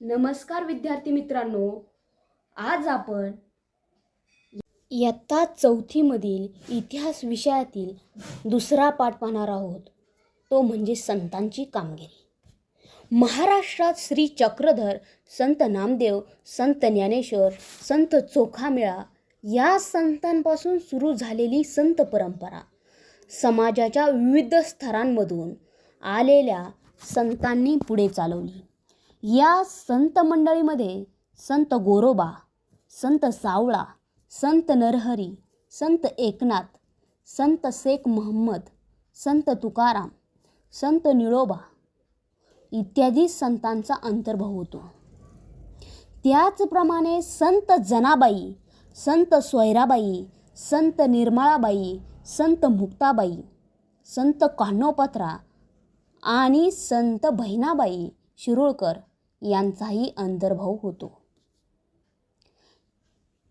नमस्कार विद्यार्थी मित्रांनो. आज आपण इयत्ता चौथीमधील इतिहास विषयातील दुसरा पाठ पाहणार आहोत. तो म्हणजे संतांची कामगिरी. महाराष्ट्रात श्री चक्रधर संत नामदेव संत ज्ञानेश्वर संत चोखामेळा या संतांपासून सुरू झालेली संत परंपरा समाजाच्या विविध स्तरांमधून आलेल्या संतांनी पुढे चालवली. या संत मंडळीमध्ये संत गोरोबा संत सावळा संत नरहरी संत एकनाथ संत शेख महम्मद संत तुकाराम संत निळोबा इत्यादी संतांचा अंतर्भाव होतो. त्याचप्रमाणे संत जनाबाई संत सोयराबाई संत निर्मळाबाई संत मुक्ताबाई संत कान्होपत्रा आणि संत बहिणाबाई शिरोळकर यांचाही अंतर्भाव होतो.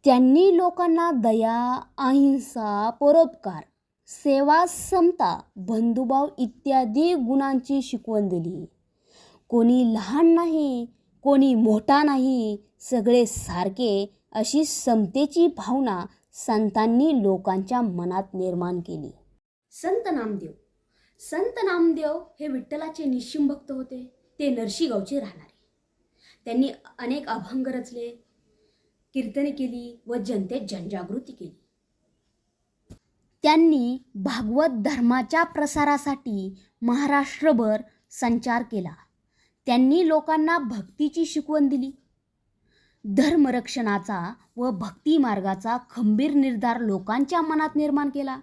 त्यांनी लोकांना दया अहिंसा परोपकार सेवा समता बंधुभाव इत्यादी गुणांची शिकवण दिली. कोणी लहान नाही कोणी मोठा नाही सगळे सारखे अशी समतेची भावना संतांनी लोकांच्या मनात निर्माण केली. संत नामदेव. संत नामदेव हे विठ्ठलाचे निश्चिम भक्त होते. ते नरशिगावचे राहणारे. त्यांनी अनेक अभंग रचले कीर्तने केली व जनतेत जनजागृती केली. त्यांनी भागवत धर्माच्या प्रसारासाठी महाराष्ट्रभर संचार केला. त्यांनी लोकांना भक्तीची शिकवण दिली. धर्मरक्षणाचा व भक्ती मार्गाचा खंबीर निर्धार लोकांच्या मनात निर्माण केला.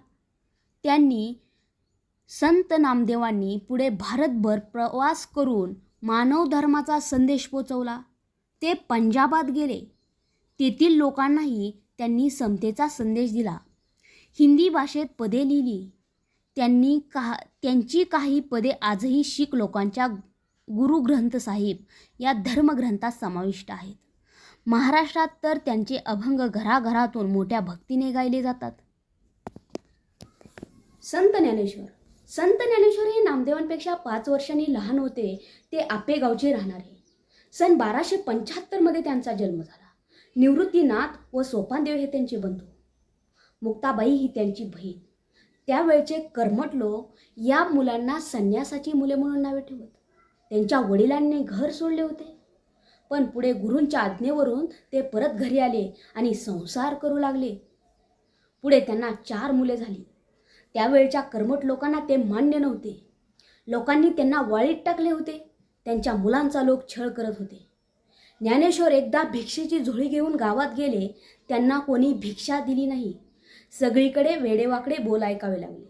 त्यांनी संत नामदेवांनी पुढे भारतभर प्रवास करून मानव धर्माचा संदेश पोचवला. ते पंजाबात गेले. तेथील लोकांनाही त्यांनी समतेचा संदेश दिला. हिंदी भाषेत पदे लिहिली. त्यांनी का त्यांची काही पदे आजही शीख लोकांच्या गुरु ग्रंथ साहिब या धर्मग्रंथात समाविष्ट आहेत. महाराष्ट्रात तर त्यांचे अभंग घराघरातून मोठ्या भक्तीने गायले जातात. संत ज्ञानेश्वर संत ज्ञानेश्वर हे नामदेवांपेक्षा पाच वर्षांनी लहान होते ते आपेगावचे राहणारे. सन बाराशे पंच्याहत्तरमध्ये त्यांचा जन्म झाला. निवृत्तीनाथ व सोपानदेव हे त्यांचे बंधू. मुक्ताबाई ही त्यांची बहीण. त्यावेळचे कर्मट लोक या मुलांना संन्यासाची मुले म्हणून नावे ठेवत. त्यांच्या वडिलांनी घर सोडले होते. पण पुढे गुरूंच्या आज्ञेवरून ते परत घरी आले आणि संसार करू लागले. पुढे त्यांना चार मुले झाली. त्यावेळच्या कर्मट लोकांना ते मान्य नव्हते. लोकांनी त्यांना वाळीत टाकले होते. त्यांच्या मुलांचा लोक छळ करत होते. ज्ञानेश्वर एकदा भिक्षेची झोळी घेऊन गावात गेले त्यांना कोणी भिक्षा दिली नाही. सगळीकडे वेडेवाकडे बोल ऐकावे लागले.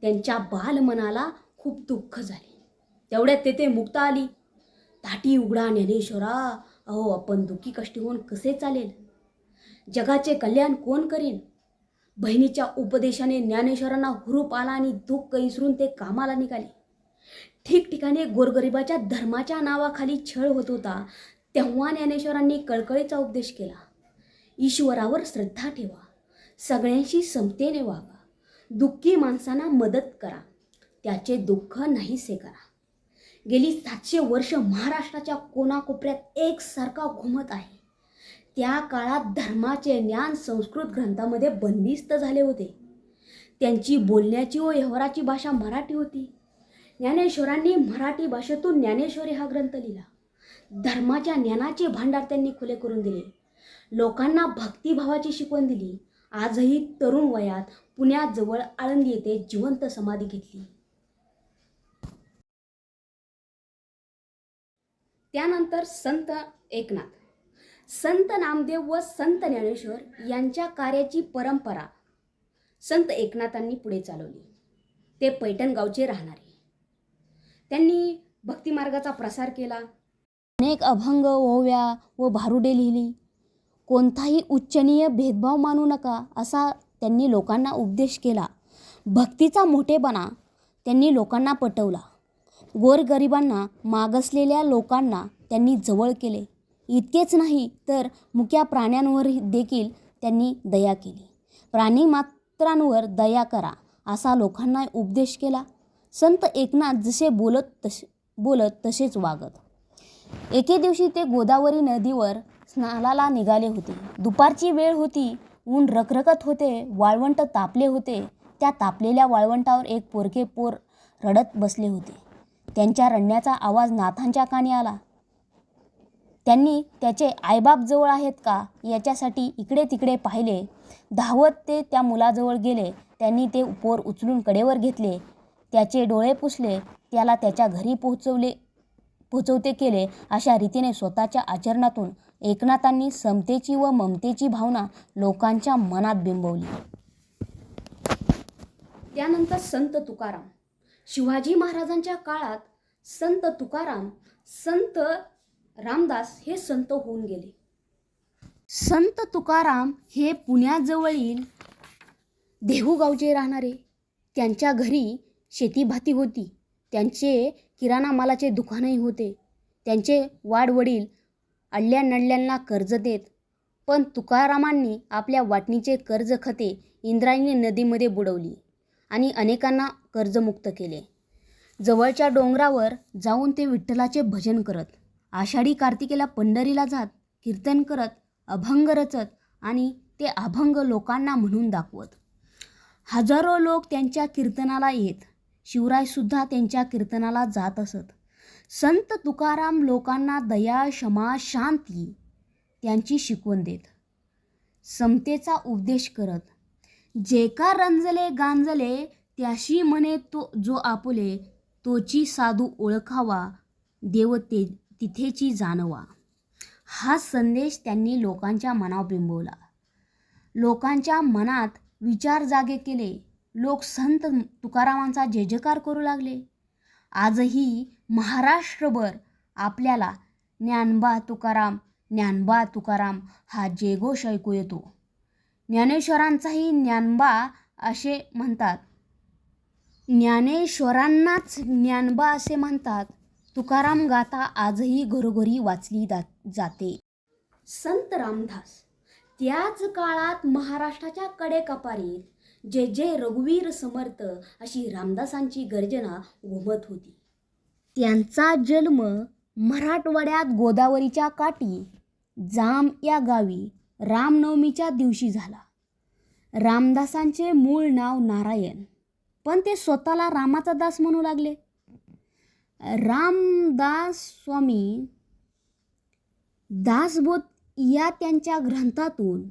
त्यांच्या बालमनाला खूप दुःख झाले. तेवढ्यात तेथे मुक्ता आली. ताटी उघडा ज्ञानेश्वरा अहो आपण दुःखी कष्टी होऊन कसे चालेल? जगाचे कल्याण कोण करीन? बहिणीच्या उपदेशाने ज्ञानेश्वरांना हुरूप आला आणि दुःख इसरून ते कामाला निघाले. ठिकठिकाणी गोरगरिबाच्या धर्माच्या नावाखाली छळ होत होता तेव्हा ज्ञानेश्वरांनी कळकळीचा उपदेश केला. ईश्वरावर श्रद्धा ठेवा सगळ्यांशी समतेने वागा दुःखी माणसांना मदत करा त्याचे दुःख नाहीसे करा. गेली सातशे वर्ष महाराष्ट्राच्या कोणाकोपऱ्यात एकसारखा घुमत आहे. त्या काळात धर्माचे ज्ञान संस्कृत ग्रंथामध्ये बंदिस्त झाले होते. त्यांची बोलण्याची व व्यवहाराची भाषा मराठी होती. ज्ञानेश्वरांनी मराठी भाषेतून ज्ञानेश्वरी हा ग्रंथ लिहिला. धर्माच्या ज्ञानाचे भांडार त्यांनी खुले करून दिले. लोकांना भक्तिभावाची शिकवण दिली. आजही तरुण वयात पुण्याजवळ आळंदी येथे जिवंत समाधी घेतली. त्यानंतर संत एकनाथ. संत नामदेव व संत ज्ञानेश्वर यांच्या कार्याची परंपरा संत एकनाथांनी पुढे चालवली. ते पैठण गावचे राहणारे. त्यांनी भक्तिमार्गाचा प्रसार केला. अनेक अभंग ओव्या व भारुडे लिहिली. कोणताही उच्चनीय भेदभाव मानू नका असा त्यांनी लोकांना उपदेश केला. भक्तीचा मोठेपणा त्यांनी लोकांना पटवला. गोरगरिबांना मागसलेल्या लोकांना त्यांनी जवळ केले. इतकेच नाही तर मुक्या प्राण्यांवर देखील त्यांनी दया केली. प्राणी मात्रांवर दया करा असा लोकांना उपदेश केला. संत एकनाथ जसे बोलत तसे बोलत तसेच वागत. एके दिवशी ते गोदावरी नदीवर स्नानाला निघाले होते. दुपारची वेळ होती ऊन रखरखत होते वाळवंट तापले होते. त्या तापलेल्या वाळवंटावर एक पोरके पोर रडत बसले होते. त्यांच्या रडण्याचा आवाज नाथांच्या कानी आला. त्यांनी त्याचे आईबाप जवळ आहेत का याच्यासाठी इकडे तिकडे पाहिले. धावत ते त्या मुलाजवळ गेले. त्यांनी ते पोर उचलून कडेवर घेतले. त्याचे डोळे पुसले. त्याला त्याच्या घरी पोहोचवले पोचवते केले अशा रीतीने स्वतःच्या आचरणातून एकनाथांनी समतेची व ममतेची भावना लोकांच्या मनात बिंबवली. त्यानंतर संत तुकाराम. शिवाजी महाराजांच्या काळात संत तुकाराम संत रामदास हे संत होऊन गेले. संत तुकाराम हे पुण्याजवळील देहूगावचे राहणारे. त्यांच्या घरी शेतीभाती होती. त्यांचे किराणा मालाचे दुकानही होते. त्यांचे वाडवडील अडल्या नडल्यांना कर्ज देत. पण तुकारामांनी आपल्या वाटणीचे कर्ज खते इंद्रायणी नदीमध्ये बुडवली आणि अनेकांना कर्जमुक्त केले. जवळच्या डोंगरावर जाऊन ते विठ्ठलाचे भजन करत आषाढी कार्तिकेला पंढरीला जात कीर्तन करत अभंग रचत आणि ते अभंग लोकांना म्हणून दाखवत. हजारो लोक त्यांच्या कीर्तनाला येत. शिवरायसुद्धा त्यांच्या कीर्तनाला जात असत. संत तुकाराम लोकांना दया क्षमा शांती त्यांची शिकवण देत. समतेचा उपदेश करत. जे का रंजले गांजले त्याशी म्हणे तो जो आपुले तोची साधू ओळखावा. देव ते तिथेची जाणवा. हा संदेश त्यांनी लोकांच्या मनावर बिंबवला. लोकांच्या मनात विचार जागे केले. लोक संत तुकारामांचा जय जयकार करू लागले. आजही महाराष्ट्रभर आपल्याला ज्ञानबा तुकाराम ज्ञानबा तुकाराम हा जयघोष ऐकू येतो. ज्ञानेश्वरांचाही ज्ञानबा असे म्हणतात. ज्ञानेश्वरांनाच ज्ञानबा असे म्हणतात. तुकाराम गाथा आजही घरोघरी वाचली जा जाते. संत रामदास त्याच काळात महाराष्ट्राच्या कडेकपारीत जे जे रघुवीर समर्थ अशी रामदासांची गर्जना घुमत होती. त्यांचा जन्म मराठवाड्यात गोदावरीच्या काठी जाम या गावी रामनवमीच्या दिवशी झाला. रामदासांचे मूळ नाव नारायण पण ते स्वतःला रामाचा दास म्हणू लागले. रामदास स्वामी दासबोध या त्यांच्या ग्रंथातून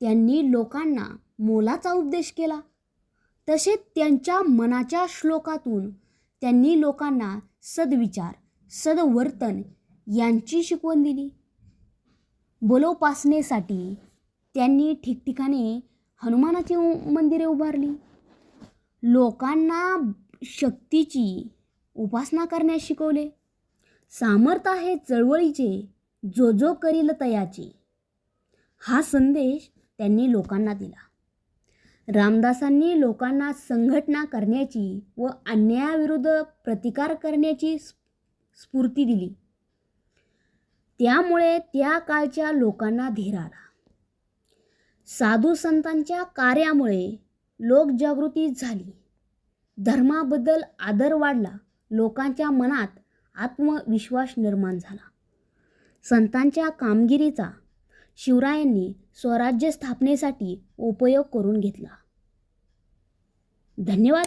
त्यांनी लोकांना मोलाचा उपदेश केला. तसेच त्यांच्या मनाच्या श्लोकातून त्यांनी लोकांना सद्विचार सद्वर्तन यांची शिकवण दिली. बलोपासनेसाठी त्यांनी ठिकठिकाणी हनुमानाची मंदिरे उभारली. लोकांना शक्तीची उपासना करण्यास शिकवले. सामर्थ आहे चळवळीचे जो जो करील तयाचे. हा संदेश त्यांनी लोकांना दिला. रामदासांनी लोकांना संघटना करण्याची व अन्यायाविरुद्ध प्रतिकार करण्याची स्फ- स्फूर्ती दिली. त्यामुळे त्या काळच्या लोकांना धीर आला. साधू संतांच्या कार्यामुळे लोकजागृती झाली. धर्माबद्दल आदर वाढला. लोकांच्या मनात आत्मविश्वास निर्माण झाला. संतांच्या कामगिरीचा शिवरायांनी स्वराज्य स्थापनेसाठी उपयोग करून घेतला. धन्यवाद.